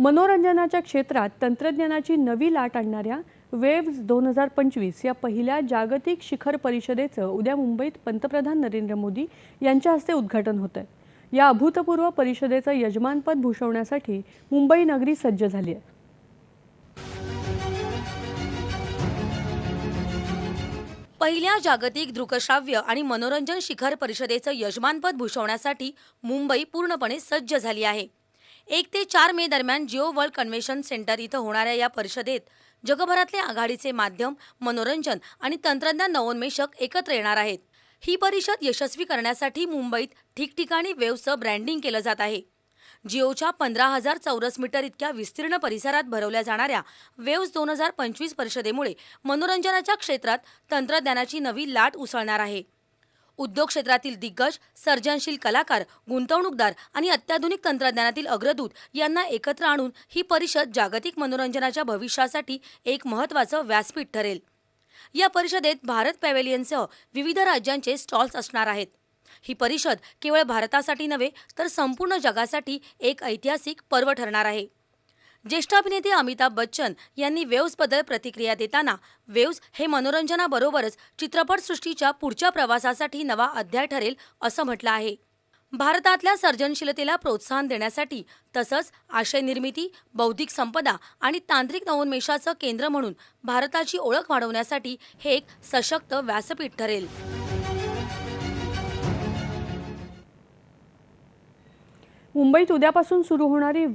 मनोरंजनाच्या क्षेत्रात तंत्रज्ञानाची नवी लाट आणणाऱ्या वेव्ज दोन हजार पंचवीस या पहिल्या जागतिक शिखर परिषदेचं उद्या मुंबईत पंतप्रधान नरेंद्र मोदी यांच्या हस्ते उद्घाटन होतं या अभूतपूर्व परिषदेचं यजमानपद भूषवण्यासाठी मुंबई नगरी सज्ज झाली आहे. पहिल्या जागतिक दृकश्राव्य आणि मनोरंजन शिखर परिषदेचं यजमानपद भूषवण्यासाठी मुंबई पूर्णपणे सज्ज झाली आहे. एक ते चार मे दरम्यान जिओ वर्ल्ड कन्व्हेन्शन सेंटर इथं होणाऱ्या या परिषदेत जगभरातले आघाडीचे माध्यम मनोरंजन आणि तंत्रज्ञान नवोन्मेषक एकत्र येणार आहेत. ही परिषद यशस्वी करण्यासाठी मुंबईत ठिकठिकाणी वेव्हचं ब्रँडिंग केलं जात आहे. जिओच्या पंधरा हजार चौरस मीटर इतक्या विस्तीर्ण परिसरात भरवल्या जाणाऱ्या वेव्स दोन हजार पंचवीस परिषदेमुळे मनोरंजनाच्या क्षेत्रात तंत्रज्ञानाची नवी लाट उसळणार आहे. उद्योग क्षेत्रातील दिग्गज सर्जनशील कलाकार गुंतवणूकदार आणि अत्याधुनिक तंत्रज्ञानातील अग्रदूत यांना एकत्र आणून ही परिषद जागतिक मनोरंजनाच्या भविष्यासाठी एक महत्त्वाचं व्यासपीठ ठरेल. या परिषदेत भारत पॅवेलियनसह विविध राज्यांचे स्टॉल्स असणार आहेत. ही परिषद केवळ भारतासाठी नव्हे तर संपूर्ण जगासाठी एक ऐतिहासिक पर्व ठरणार आहे. ज्येष्ठ अभिनेते अमिताभ बच्चन यांनी वेव्सबद्दल प्रतिक्रिया देताना वेव्स हे मनोरंजनाबरोबरच चित्रपटसृष्टीच्या पुढच्या प्रवासासाठी नवा अध्याय ठरेल असं म्हटलं आहे. भारतातल्या सर्जनशीलतेला प्रोत्साहन देण्यासाठी तसंच आशय निर्मिती बौद्धिक संपदा आणि तांत्रिक नवोन्मेषाचं केंद्र म्हणून भारताची ओळख वाढवण्यासाठी हे एक सशक्त व्यासपीठ ठरेल. मुंबईत उद्यापासून सुरू होणारी वेव